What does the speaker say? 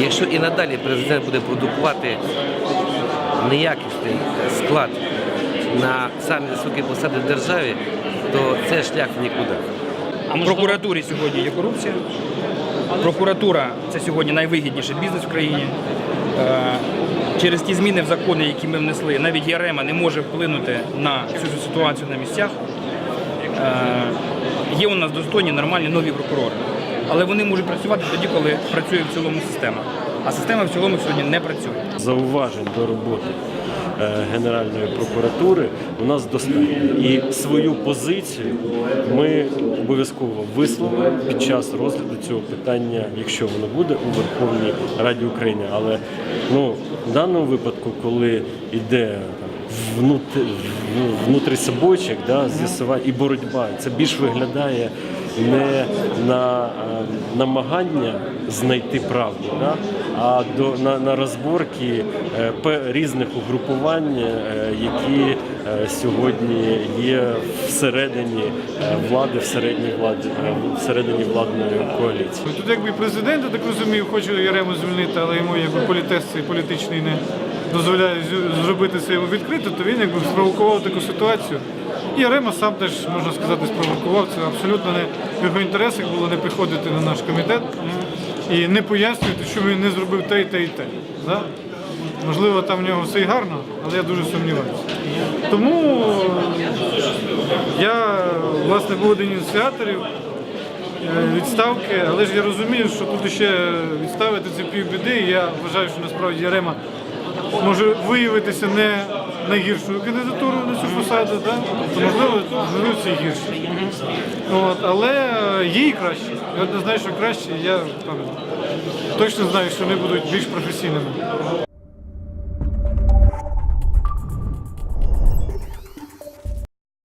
Якщо і надалі президент буде продукувати неякісний склад на самі високі посади в державі, то це шлях нікуди. В прокуратурі сьогодні є корупція. Прокуратура це сьогодні найвигідніший бізнес в країні. Е, Через ті зміни в закони, які ми внесли, навіть Ярема не може вплинути на цю ситуацію на місцях. Є у нас достойні, нормальні нові прокурори. Але вони можуть працювати тоді, коли працює в цілому система. А система в цілому сьогодні не працює. зауважень до роботи е, Генеральної прокуратури у нас достатньо. І свою позицію ми обов'язково висловимо під час розгляду цього питання, якщо воно буде у Верховній Раді України. Але ну, в даному випадку, коли йде внутри, внутрісобойчик, да, з'ясування і боротьба, це більш виглядає не на е, намагання знайти правду, да, а до на, на розборки е, різних угрупувань, е, які сьогодні є всередині влади, всередині влади, всередині владної коаліції. Тут якби президент, я так розумію, хоче Ярему звільнити, але йому якби політез політичний не дозволяє зробити це відкрито, то він якби спровокував таку ситуацію. І Ярема сам теж, можна сказати, спровокував. Це абсолютно не в його інтересах було не приходити на наш комітет і не пояснювати, що він не зробив те і те і те. Да? Можливо, там в нього все й гарно, але я дуже сумніваюся. Тому я, власне, був один ініціаторів е, відставки, але ж я розумію, що тут ще відставити це півбіди. І я вважаю, що насправді Ярема може виявитися не найгіршою кандидатурою на цю посаду, да? тобто, можливо, можливо, і гірше. От, але і краще. Я знаю, що краще, я там, точно знаю, що вони будуть більш професійними.